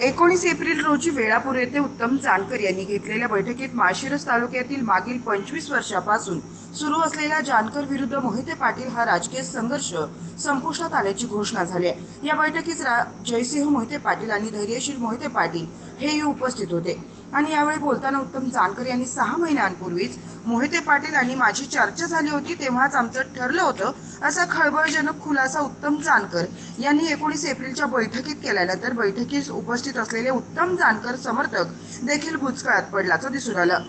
एकोणीस एप्रिल रोजी वेळापूर येथे उत्तम जानकर यांनी घेतलेल्या बैठकीत माळशिरस तालुक्यातील मागील पंचवीस वर्षापासून सुरू असलेला जानकर विरुद्ध मोहिते पाटील हा राजकीय संघर्ष संपुष्टात आल्याची घोषणा झाली आहे. या बैठकीत रा- जयसिंह मोहिते पाटील आणि धैर्यशील मोहिते पाटील हेही उपस्थित होते. आणि यावेळी बोलताना उत्तम जानकर यांनी सहा महिन्यांपूर्वीच मोहिते पाटील आणि माझी चर्चा झाली होती तेव्हाच आमचं ठरलं होतं असा खळबळजनक खुलासा उत्तम जानकर यांनी एकोणीस एप्रिलच्या बैठकीत केल्यानंतर बैठकीस उपस्थित असलेले उत्तम जानकर समर्थक देखील बुचकळ्यात पडल्याचं दिसून आलं.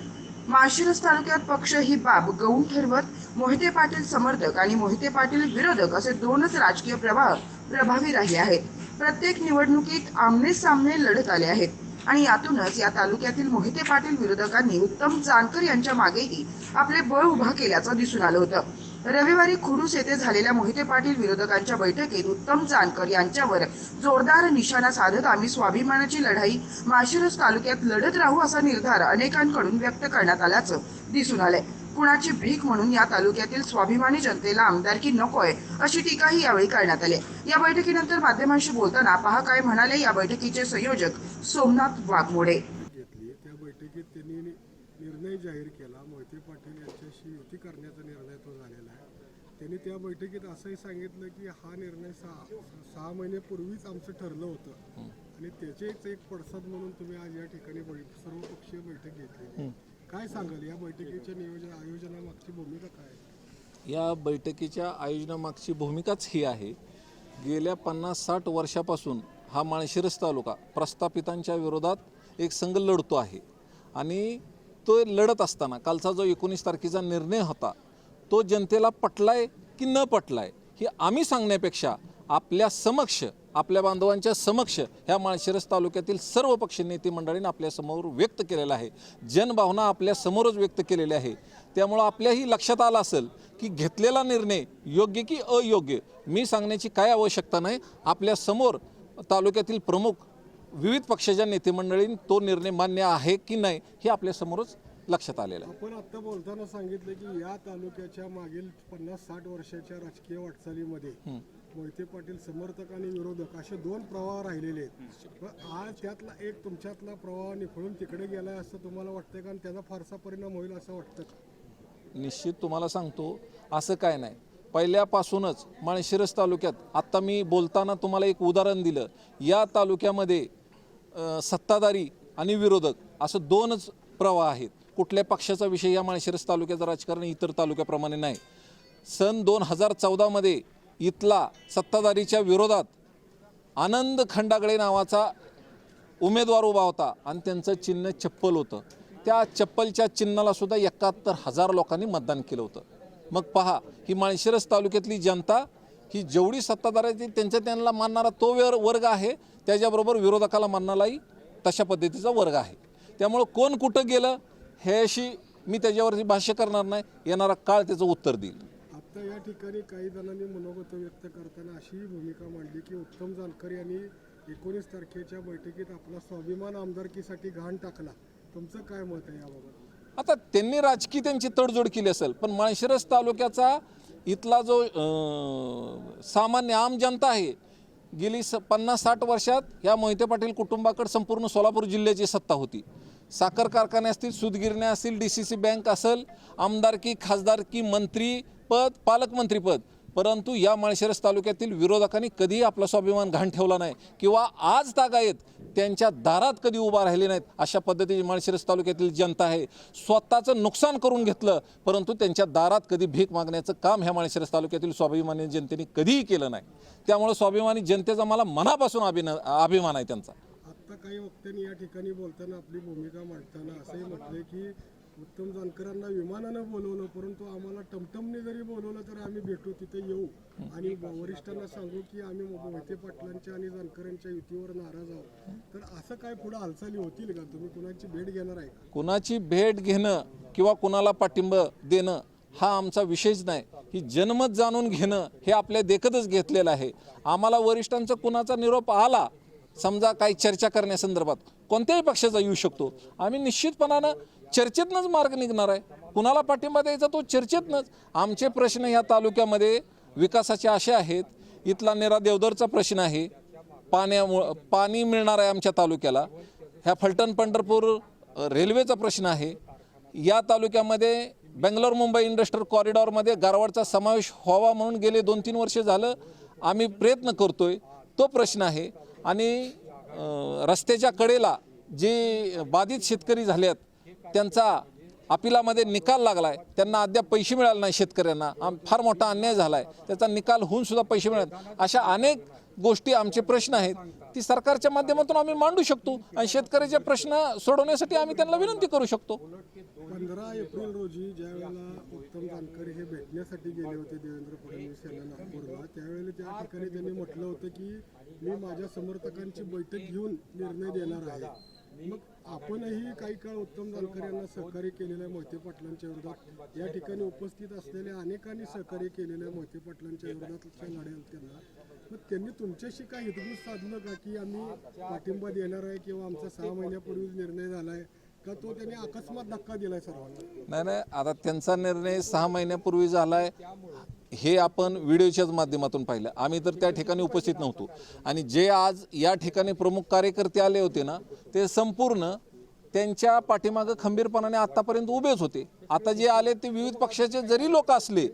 माळशिरस तालुक्यात पक्ष ही बाब गौण ठरवत मोहिते पाटील समर्थक आणि मोहिते पाटील विरोधक असे दोनच राजकीय प्रवाह प्रभावी राहिले आहेत. प्रत्येक निवडणुकीत आमने सामने लढत आले आहेत. आणि यातूनच या तालुक्यातील मोहिते पाटील विरोधकांनी उत्तम जानकर यांच्या मागेही आपले बळ उभा केल्याचं दिसून आलं होतं. रविवारी खुरुस येथे झालेल्या मोहिते पाटील विरोधकांच्या बैठकीत उत्तम जानकर यांच्यावर जोरदार निशाणा साधत आम्ही स्वाभिमानाची लढाई माशिरस तालुक्यात लढत राहू असा निर्धार अनेकांकडून व्यक्त करण्यात आल्याचं दिसून आलंय. कुणाची भीक म्हणून या तालुक्यातील स्वाभिमानी जनतेला आमदारकी नकोय अशी टीकाही यावेळी करण्यात आली. या बैठकीनंतर माध्यमांशी बोलताना पहा काय म्हणाले या बैठकीचे संयोजक सोमनाथ वाघमोडे. घेतली. त्या बैठकीत त्यांनी नि- निर्णय जाहीर केला. मोहिते पाटील यांच्याशी युती करण्याचा निर्णय तो झालेला आहे. त्यांनी त्या बैठकीत असंही सांगितलं की हा निर्णय सहा सहा महिन्यापूर्वीच आमचं ठरलं होतं. आणि त्याचेच एक पडसाद म्हणून तुम्ही आज या ठिकाणी बै- सर्वपक्षीय बैठक घेतली. काय सांगाल? या बैठकीच्या नियोजन आयोजनामागची भूमिका काय आहे? या बैठकीच्या आयोजनामागची भूमिकाच ही आहे. गेल्या पन्नास साठ वर्षापासून हा माळशिरस तालुका प्रस्थापितांच्या विरोधात एक संघ लढतो आहे. आणि तो लढत असताना कालचा जो एकोणीस तारखेचा निर्णय होता तो जनतेला पटलाय की न पटलाय हे आम्ही सांगण्यापेक्षा आपल्या समक्ष आपल्या बांधवांच्या समक्ष ह्या माळशिरस तालुक्यातील सर्व पक्ष नेते मंडळीने आपल्यासमोर व्यक्त केलेला आहे. जनभावना आपल्या समोरच व्यक्त केलेली आहे. त्यामुळं आपल्याही लक्षात आलं असेल की घेतलेला निर्णय योग्य की अयोग्य मी सांगण्याची काय आवश्यकता नाही. आपल्यासमोर तालुक्यातील प्रमुख विविध पक्षाच्या नेते मंडळींनी तो निर्णय मान्य आहे की नाही हे आपल्यासमोरच लक्षात आलेलं आहे. आपण आता बोलताना सांगितलं की या तालुक्याच्या मागील पन्नास साठ वर्षाच्या राजकीय वाटचालीमध्ये मोहिते पाटील समर्थक आणि विरोधक असे दोन प्रवाह राहिलेले आहेत. पण आज त्यातला एक तुमच्यातला प्रवाह निखळून तिकडे गेलाय असं तुम्हाला वाटतंय का? आणि त्याचा फारसा परिणाम होईल असं वाटतं निश्चित तुम्हाला सांगतो असं काय नाही. पहिल्यापासूनच माळशिरस तालुक्यात आत्ता मी बोलताना तुम्हाला एक उदाहरण दिलं. या तालुक्यामध्ये सत्ताधारी आणि विरोधक असं दोनच प्रवाह आहेत. कुठल्या पक्षाचा विषय या माळशिरस तालुक्याचं राजकारण इतर तालुक्याप्रमाणे नाही. सन दोन हजार चौदामध्ये इथला सत्ताधारीच्या विरोधात आनंद खंडागळे नावाचा उमेदवार उभा होता आणि त्यांचं चिन्ह चप्पल होतं. त्या चप्पलच्या चिन्हाला सुद्धा एकाहत्तर हजार लोकांनी मतदान केलं होतं. मग पहा ही माळशिरस तालुक्यातली जनता ही जेवढी सत्ताधार आहे ती त्यांच्या त्यांना मानणारा तो वर वर्ग आहे त्याच्याबरोबर विरोधकाला मानणाराही तशा पद्धतीचा वर्ग आहे. त्यामुळं कोण कुठं गेलं ह्याशी मी त्याच्यावरती भाष्य करणार नाही येणारा काळ त्याचं उत्तर देईल. आता या ठिकाणी काही जणांनी मनोगत व्यक्त करताना अशी भूमिका मांडली की उत्तम जानकर यांनी एकोणीस तारखेच्या बैठकीत आपला स्वाभिमान आमदारकीसाठी घाण टाकला. तुमचं काय मत आहे याबाबत? आता त्यांनी राजकीय त्यांची तडजोड केली असेल पण माळशिरस तालुक्याचा इथला जो सामान्य आम जनता आहे गेली स पन्नास साठ वर्षात या मोहिते पाटील कुटुंबाकडे संपूर्ण सोलापूर जिल्ह्याची सत्ता होती. साखर कारखाने असतील सूतगिरण्या असतील डी सी सी बँक असेल आमदारकी खासदारकी मंत्रीपद पालकमंत्रीपद परंतु या माळशिरस तालुक्यातील विरोधकांनी कधीही आपला स्वाभिमान घाण ठेवला नाही. किंवा आज तागायत त्यांच्या दारात कधी उभा राहिले नाहीत अशा पद्धतीची माळशिरस तालुक्यातील जनता आहे. स्वतःचं नुकसान करून घेतलं परंतु त्यांच्या दारात कधी भीक मागण्याचं काम ह्या माळशिरस तालुक्यातील स्वाभिमानी जनतेने कधीही केलं नाही. त्यामुळे स्वाभिमानी जनतेचा मला मनापासून अभिन अभिमान आहे त्यांचा. आता काही वक्त्यांनी या ठिकाणी बोलताना आपली भूमिका मांडताना असंही म्हटले की उत्तम जानकरांना विमानानं बोलवलं परंतु आम्हाला टमटमने जरी बोलवलं तर आम्ही भेटू तिथे येऊ. आणि वरिष्ठांना सांगू की आम्ही मोहिते पाटलांच्या आणि जानकरांच्या युतीवर नाराज आहोत. तर असं काय पुढे हालचाली होतील का? तुम्ही कुणाची भेट घेणार आहे कुणाची भेट घेणं किंवा कुणाला पाठिंब देणं हा आमचा विषयच नाही. ही जनमत जाणून घेणं हे आपल्या देखतच घेतलेलं आहे. आम्हाला वरिष्ठांचा कुणाचा निरोप आला समजा काही चर्चा करण्यासंदर्भात कोणत्याही पक्षाचा येऊ शकतो. आम्ही निश्चितपणानं चर्चेतनंच मार्ग निघणार आहे. कुणाला पाठिंबा द्यायचा तो चर्चेतनंच. आमचे प्रश्न ह्या तालुक्यामध्ये विकासाचे असे आहेत. इथला नेरा देवदरचा प्रश्न आहे. पाण्यामुळं पाणी मिळणार आहे आमच्या तालुक्याला. ह्या फलटण पंढरपूर रेल्वेचा प्रश्न आहे. या तालुक्यामध्ये बेंगलोर मुंबई इंडस्ट्रियल कॉरिडॉरमध्ये गारवाडचा समावेश व्हावा म्हणून गेले दोन तीन वर्ष झालं. आम्ही प्रयत्न करतोय. तो प्रश्न आहे. आणि रस्त्याच्या कडेला जे बाधित शेतकरी झाले आहेत त्यांचा अपिलामध्ये निकाल लागला आहे त्यांना अद्याप पैसे मिळाले नाही शेतकऱ्यांना. आम फार मोठा अन्याय झाला आहे त्याचा निकाल होऊन सुद्धा पैसे मिळत अशा अनेक गोष्टी आमचे प्रश्न आहेत. ती सरकारच्या माध्यमातून आम्ही मांडू शकतो आणि शेतकऱ्याचे प्रश्न सोडवण्यासाठी आम्ही त्यांना विनंती करू शकतो. पंधरा एप्रिल रोजी ज्यावेळेला उत्तम जानकर हे भेटण्यासाठी गेले होते देवेंद्र फडणवीस यांना नागपूरला त्यावेळेला त्या ठिकाणी त्यांनी म्हटलं होतं की मी माझ्या समर्थकांची बैठक घेऊन निर्णय देणार आहे. मग आपणही काही काळ उत्तम जानकर यांना सहकार्य केलेल्या मोहिते पाटलांच्या विरोधात या ठिकाणी उपस्थित असलेल्या अनेकांनी सहकार्य केलेल्या मोहिते पाटलांच्या विरोधातच्या लढ्या त्यांना. मग त्यांनी तुमच्याशी काय हितगुज साधलं का की आम्ही पाठिंबा देणार आहे किंवा आमचा सहा महिन्यापूर्वीच निर्णय झालाय? का तो त्यांनी अकस्मात धक्का दिलाय सर्वांना? नाही नाही आता त्यांचा निर्णय सहा महिन्यापूर्वी झाला आहे हे आपण व्हिडिओच्याच माध्यमातून पाहिलं. आम्ही तर त्या ठिकाणी उपस्थित नव्हतो. आणि जे आज या ठिकाणी प्रमुख कार्यकर्ते आले होते ना ते संपूर्ण त्यांच्या पाठीमागं खंबीरपणाने आतापर्यंत उभेच होते. आता जे आले ते विविध पक्षाचे जरी लोक असले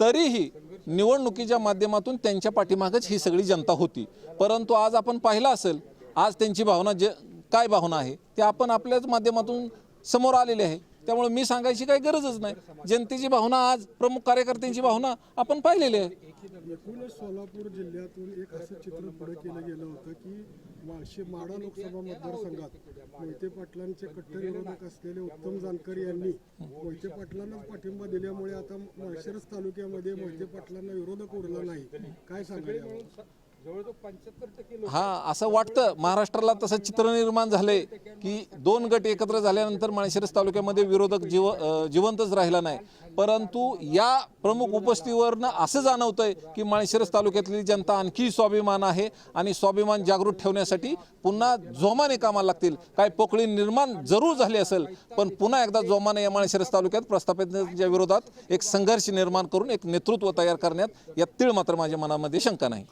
तरीही निवडणुकीच्या माध्यमातून त्यांच्या पाठीमागच ही सगळी जनता होती. परंतु आज आपण पाहिलं असेल आज त्यांची भावना जे काय भावना आहे ते आपण आपल्याच माध्यमातून समोर आलेले आहे. त्यामुळे मी सांगायची काही गरजच नाही. जनतेची भावना आज प्रमुख कार्यकर्त्यांची भावना आपण पाहिलेली आहे. एकूणच सोलापूर जिल्ह्यातून एक असं चित्र पुढे केलं गेलं होतं की वाशी माडा लोकसभा मतदारसंघात मोहिते पाटलांचे कट्टर विरोधक असलेले उत्तम जानकर यांनी मोहिते पाटलांनाच पाठिंबा दिल्यामुळे आता माळशिरस तालुक्यामध्ये मोहिते पाटलांना विरोधक उरला नाही. काय सांगायला हा असं वाटतं. महाराष्ट्राला तसं चित्र निर्माण झालंय की दोन गट एकत्र झाल्यानंतर माळशिरस तालुक्यामध्ये विरोधक जीव जिवंतच राहिला नाही. परंतु या प्रमुख उपस्थितीवरनं असं जाणवतंय की माळशिरस तालुक्यातली जनता आणखी स्वाभिमान आहे आणि स्वाभिमान जागृत ठेवण्यासाठी पुन्हा जोमाने कामाला लागतील. काय पोकळी निर्माण जरूर झाली असेल पण पुन्हा एकदा जोमाने या माळशिरस तालुक्यात प्रस्थापितांच्या विरोधात एक संघर्ष निर्माण करून एक नेतृत्व तयार करण्यात या तीळ मात्र माझ्या मनामध्ये शंका नाही.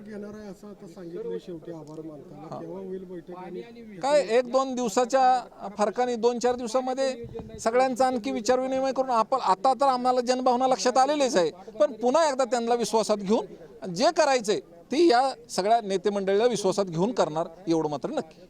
बैठक घेणार आहे असं आता सांगितलं शेवटी आभार मानताना. केव्हा होईल बैठक आणि काय एक दोन दिवसाच्या फरकाने दोन चार दिवसामध्ये सगळ्यांचा आणखी विचारविनिमय करून आपण आता तर आम्हाला जनभावना लक्षात आलेलीच आहे. पण पुन्हा एकदा त्यांना विश्वासात घेऊन जे करायचंय ते या सगळ्या नेते मंडळीला विश्वासात घेऊन करणार एवढं मात्र नक्की.